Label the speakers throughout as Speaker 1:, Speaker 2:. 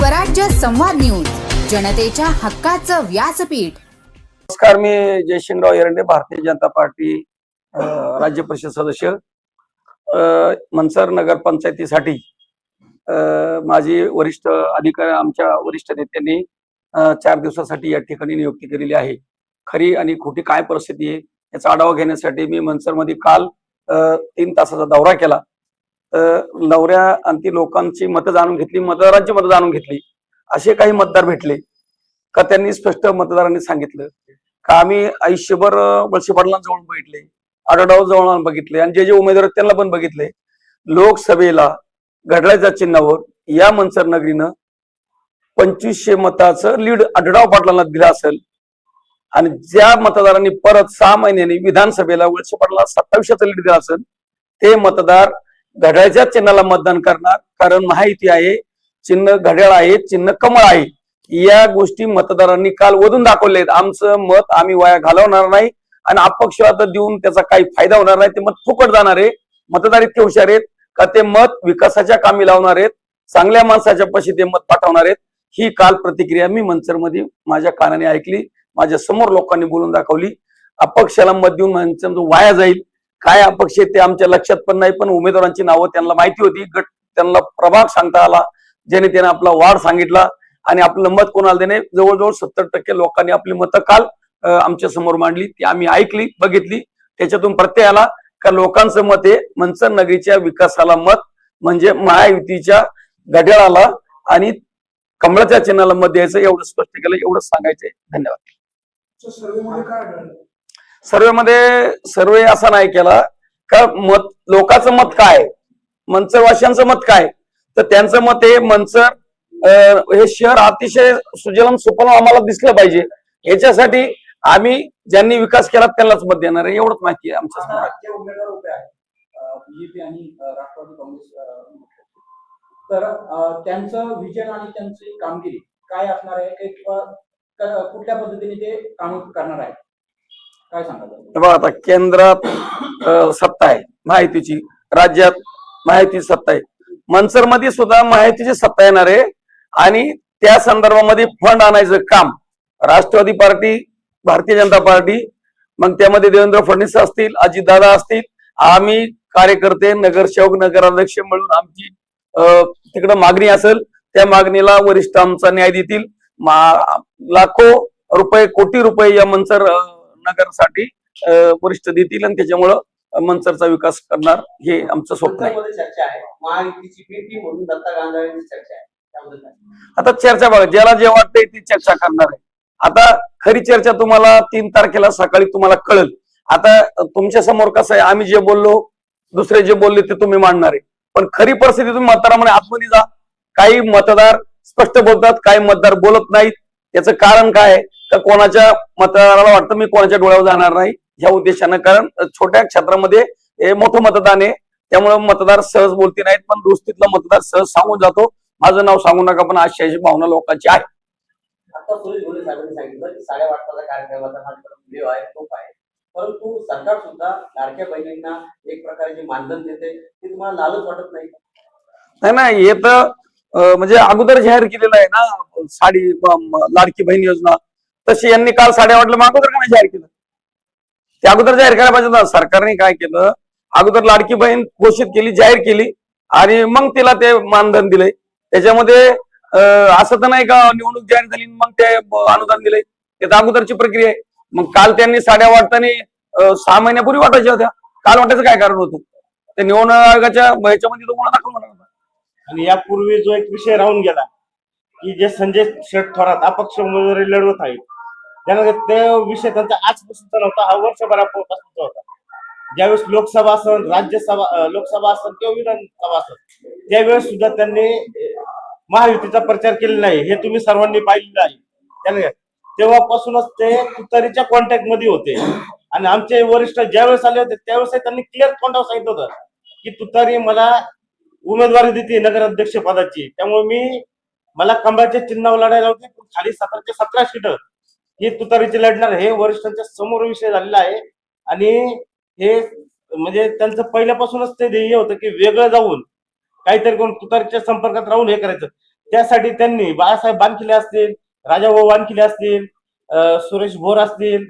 Speaker 1: स्वराज्य संवाद न्यूज जनतेच्या हक्काचं व्यासपीठ.
Speaker 2: नमस्कार मी जयशिंगराव एरंडे भारतीय जनता पार्टी राज्य परिषद सदस्य. मनसर नगर पंचायतीसाठी अ, माझी वरिष्ठ अधिकारी आमच्या वरिष्ठ नेत्यांनी चार दिवसासाठी या ठिकाणी नियुक्ती केलेली आहे. खरी आणि खोटी काय परिस्थिती आहे याचा आढावा घेण्यासाठी मी मनसरमध्ये काल तीन तासाचा दौरा केला. नवऱ्या अंती आणि ती लोकांची मतं जाणून घेतली मतदारांची मतं जाणून घेतली असे काही मतदार भेटले का त्यांनी स्पष्ट मतदारांनी सांगितलं? का आम्ही आयुष्यभर अं, वळसे पाटलांजवळ बघितले आढळराव जवळ बघितले आणि जे जे उमेदवार त्यांना पण बघितले. लोकसभेला घडल्याच्या चिन्हावर या मनसर नगरीनं पंचवीसशे मताचं लीड आढळराव पाटलांना दिलं असेल आणि ज्या मतदारांनी परत सहा महिन्यांनी विधानसभेला वळसे पाटला लीड दिलं असेल ते मतदार घड्याळच्या चिन्हाला मतदान करणार. कारण माहिती आहे चिन्ह घड्याळ आहे चिन्ह कमळ आहे. या गोष्टी मतदारांनी काल वधून दाखवले आमचं मत आम्ही वाया घालवणार नाही आणि अपक्षवाद देऊन त्याचा काही फायदा होणार नाही. ते मत फुकट जाणार आहे. मतदार इतके हुशार आहेत का ते मत विकासाच्या कामी लावणार आहेत. चांगल्या माणसाच्या पशी ते मत पाठवणार आहेत. ही काल प्रतिक्रिया मी मंचरमध्ये माझ्या कानाने ऐकली. माझ्यासमोर लोकांनी बोलून दाखवली. अपक्षाला मत देऊन मंचर वाया जाईल. काय अपक्ष ते आमच्या लक्षात पण नाही पण उमेदवारांची नावं त्यांना माहिती होती. गट त्यांना प्रभाग सांगता आला ज्याने त्याने आपला वाढ सांगितला आणि आपलं मत कोणाला देणे? जवळजवळ सत्तर टक्के लोकांनी आपली मतं काल आमच्यासमोर मांडली. ती आम्ही ऐकली बघितली. त्याच्यातून प्रत्यय आला का लोकांचं मत हे मनसर नगरीच्या विकासाला मत म्हणजे महायुतीच्या घड्याळाला आणि कमळाच्या चिन्हाला मत द्यायचं एवढं स्पष्ट केलं एवढं सांगायचंय. धन्यवाद.
Speaker 3: सर्वेमध्ये आढळलं
Speaker 2: सर्वेमध्ये सर्वे असा नाही केला. का मत लोकांचं मत काय? मनसरवासियांचं मत काय? तर त्यांचं मत हे अं, हे शहर अतिशय सुजलम सुफलम आम्हाला दिसलं पाहिजे. याच्यासाठी आम्ही ज्यांनी विकास केला त्यांनाच मत देणार आहे. एवढंच माहिती आहे आमच्या
Speaker 3: तर त्यांचं विजन आणि त्यांची कामगिरी काय असणार आहे? किंवा कुठल्या पद्धतीने ते काम करणार आहे काय सांगाल?
Speaker 2: बघा आता केंद्रात सत्ता आहे माहितीची. राज्यात माहिती सत्ता आहे. मनसरमध्ये सुद्धा माहितीची सत्ता येणार आहे. आणि त्या संदर्भामध्ये फंड आणायचं काम. राष्ट्रवादी पार्टी भारतीय जनता पार्टी मग त्यामध्ये देवेंद्र फडणवीस असतील अजितदादा असतील. आम्ही कार्यकर्ते नगरसेवक नगराध्यक्ष मिळून आमची तिकडं मागणी असेल त्या मागणीला वरिष्ठ आमचा न्याय देतील. मा- लाखो रुपये कोटी रुपये या मनसर अं, नगरसाठी वरिष्ठ देतील आणि त्याच्यामुळं अं, मनसरचा विकास करणार हे आमचं स्वप्न आहे? आता चर्चा बघा ज्याला जे वाटतंय ती चर्चा करणार आहे. आता खरी चर्चा तुम्हाला तीन तारखेला सकाळी तुम्हाला कळेल. आता तुमच्यासमोर कसं आहे आम्ही जे बोललो दुसरे जे बोलले ते तुम्ही मांडणार आहे. पण खरी परिस्थिती तुम्ही मतदारामध्ये आतमध्ये जा. काही मतदार स्पष्ट बोलतात काही मतदार बोलत नाहीत. याचं कारण काय आहे? तर कोणाच्या मतदाराला वाटतं मी कोणाच्या डोळ्यावर जाणार नाही? ह्या उद्देशानं. कारण छोट्या क्षेत्रामध्ये हे मोठं मतदान आहे. त्यामुळे मतदार सहज बोलते नाहीत पण दुस्तीतला मतदार सहज सांगून जातो. माझं नाव सांगू नका पण अशी भावना लोकांची आहे.
Speaker 4: आता सुरेश भोले साहेबांनी सांगितलं की साडेआठचा कार्यक्रमाचा माझ्याकडे व्हिडिओ आहे तो आहे. परंतु सरकार सुद्धा लाडक्या बहिणींना एक मानधन देते ते तुम्हाला लालच वाटत नाही
Speaker 2: नाही नाही हे तर म्हणजे अगोदर जाहीर केलेलं आहे ना साडी लाडकी बहीण योजना. तशी यांनी काल साड्या वाटलं मग अगोदर का जाहीर केलं? ते अगोदर जाहीर करायला पाहिजे ना सरकारने काय केलं? अगोदर लाडकी बहीण घोषित केली जाहीर केली आणि मग तिला ते मानधन दिले. त्याच्यामध्ये असं तर नाही का निवडणूक जाहीर झाली मग ते अनुदान दिले. ते तर अगोदरची प्रक्रिया आहे. मग काल त्यांनी साड्या वाटताना सहा महिन्यापूर्वी वाटायच्या होत्या. काल वाटायचं काय कारण होतं? ते निवडणूक आयोगाच्या ह्याच्यामध्ये तो गुन्हा दाखल होणार होता.
Speaker 5: आणि यापूर्वी जो एक विषय राहून गेला की जे संजय शेठ थोरात अपक्ष उमेदवारी लढवत आहेत त्यानंतर ते विषय त्यांचा आजपासून नव्हता हा वर्षभरापासून होता. ज्यावेळेस लोकसभा असन राज्यसभा लोकसभा असन किंवा विधानसभा असन त्यावेळेस सुद्धा त्यांनी महायुतीचा प्रचार केलेला नाही हे तुम्ही सर्वांनी पाहिलेलं आहे. त्याने तेव्हापासूनच ते तुतारीच्या कॉन्टॅक्टमध्ये होते. आणि आमचे वरिष्ठ ज्यावेळेस आले होते त्यावेळेस त्यांनी क्लिअर कॉन्टॅक्ट सांगितलं होतं की तुतारी मला उमेदवारी देते नगराध्यक्ष पदाची. त्यामुळे मी मला कमळाच्या चिन्हावर लढायला होते पण खाली सतराच्या सतरा सीट ही तुतारीची लढणार हे वरिष्ठांच्या समोर विषय झालेला आहे. आणि हे म्हणजे त्यांचं पहिल्यापासूनच ते ध्येय होतं की वेगळं जाऊन काहीतरी कोण तुतारीच्या संपर्कात राहून हे करायचं. त्यासाठी त्यांनी बाळासाहेब बानखिले असतील राजाभाऊ बानखिले असतील अं, सुरेश भोर असतील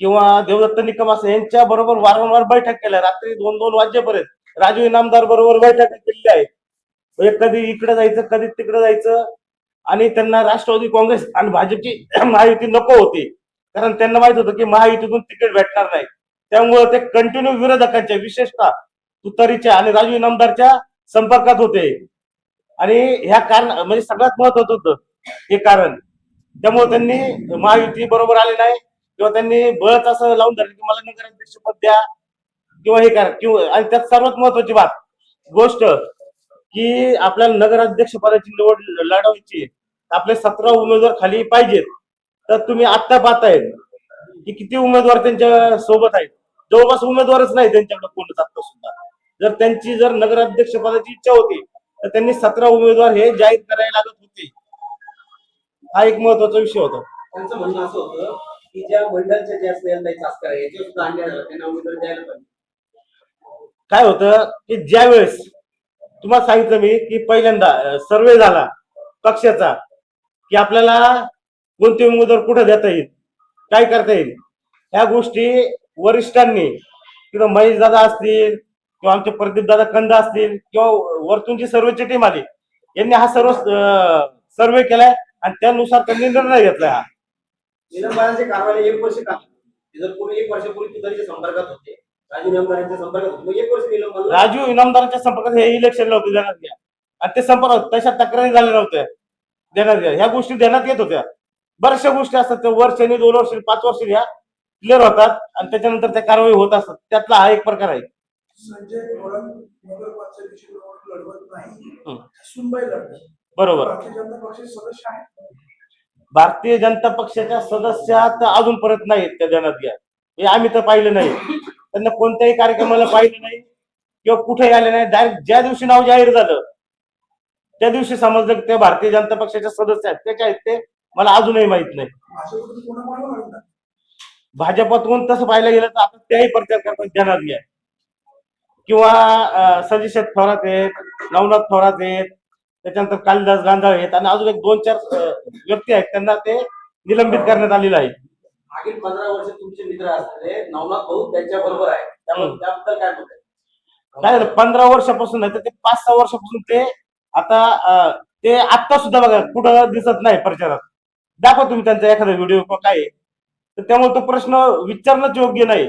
Speaker 5: किंवा देवदत्त निकम असतील यांच्या बरोबर वारंवार बैठक केल्या. रात्री दोन दोन वाजेपर्यंत राजू इनामदार बरोबर बैठक केलेली आहे. कधी इकडे जायचं कधी तिकडे जायचं आणि त्यांना राष्ट्रवादी काँग्रेस आणि भाजपची महायुती नको होती. कारण त्यांना माहीत होतं की महायुतीतून तिकीट भेटणार नाही. त्यामुळे ते कंटिन्यू विरोधकांच्या विशेषतः तुतारीच्या आणि राजू इनामदारच्या संपर्कात होते. आणि ह्या कारण म्हणजे सगळ्यात महत्वाचं होतं हे कारण. त्यामुळे त्यांनी महायुती बरोबर आले नाही. किंवा त्यांनी बळच असं लावून धरलं की मला नगराध्यक्ष पद द्या. किंवा हे करा किंवा आणि त्यात सर्वात महत्वाची बात गोष्ट की आपल्याला नगराध्यक्ष पदाची निवड लढवायची. आपले सतरा उमेदवार खाली पाहिजेत. तर तुम्ही आत्ता पाहताय की किती उमेदवार त्यांच्यासोबत आहेत. जवळपास उमेदवारच नाही त्यांच्याकडे कोणच आता सुद्धा. जर त्यांची जर नगराध्यक्ष पदाची इच्छा होती तर त्यांनी सतरा उमेदवार हे जाहीर करायला लागत होते. हा एक महत्त्वाचा विषय होता.
Speaker 4: त्यांचं म्हणणं असं होतं की ज्या मंडळच्या ज्या
Speaker 5: काय होतं की ज्या वेळेस तुम्हाला सांगितलं मी की पहिल्यांदा सर्वे झाला पक्षाचा की आपल्याला कोणते उमेदवार कुठं देता येईल काय करता येईल? ह्या गोष्टी वरिष्ठांनी किंवा महेश दादा असतील किंवा आमचे प्रदीप दादा कंद असतील किंवा वरतून जी सर्वेची टीम आली यांनी हा सर्व सर्वे केलाय आणि त्यानुसार त्यांनी निर्णय घेतलाय हा.
Speaker 4: निलंबनाचे कारवाई एक वर्ष का जर कोणी एक वर्षापूर्वी तुतारीच्या संपर्कात होते राजू संपर्कात होते. मग एक वर्ष निलंबन
Speaker 5: राजू इनामदारांच्या संपर्कात हे इलेक्शन नव्हते देण्यात घ्या. आणि ते संपर्क तशा तक्रारी झाल्या नव्हत्या. देण्यात घ्या. ह्या गोष्टी देण्यात येत होत्या. बऱ्याचशा गोष्टी असतात. त्या वर्षांनी दोन वर्ष पाच वर्ष ह्या क्लिअर होतात आणि त्याच्यानंतर त्या कारवाई होत असतात. त्यातला हा एक प्रकार आहे.
Speaker 6: संजय थोरात नगरपंचायतीची निवडणूक लढवत नाही.
Speaker 5: हं.
Speaker 6: सुनबाई लढत
Speaker 5: बरोबर.
Speaker 6: भारतीय जनता पक्षाचे सदस्य आहेत.
Speaker 5: भारतीय जनता पक्षाच्या सदस्यात अजून परत नाहीत त्या देण्यात घ्या. हे आम्ही तर पाहिलं नाही. त्यांना कोणत्याही कार्यक्रमाला पाहिलं नाही किंवा कुठेही आले नाही. डायरेक्ट ज्या दिवशी नाव जाहीर झालं त्या दिवशी समजलं की ते भारतीय जनता पक्षाचे सदस्य आहेत. त्याचे आहेत ते. मला अजूनही माहीत नाही. भाजपातून तसं पाहायला गेलं तर आता त्याही प्रचार करतात ध्यानात घ्या. किंवा अं, संजय शेठ थोरात आहेत नवनाथ थोरात आहेत त्याच्यानंतर कालिदास गांधाळ आहेत आणि अजून एक दोन चार व्यक्ती आहेत. त्यांना ते निलंबित करण्यात आलेलं आहे.
Speaker 4: मागील पंधरा वर्ष तुमचे मित्र असलेले नवनाथ भाऊ त्यांच्या बरोबर आहे. त्यामुळे. त्याबद्दल काय
Speaker 5: काय झालं पंधरा वर्षापासून नाही तर ते पाच सहा वर्षापासून ते आता अं, ते आत्ता सुद्धा बघा कुठं दिसत नाही प्रचारात. दाखवा तुम्ही त्यांचा एखादा व्हिडिओ किंवा काय आहे. तर त्यामुळे तो प्रश्न विचारणंच योग्य नाही.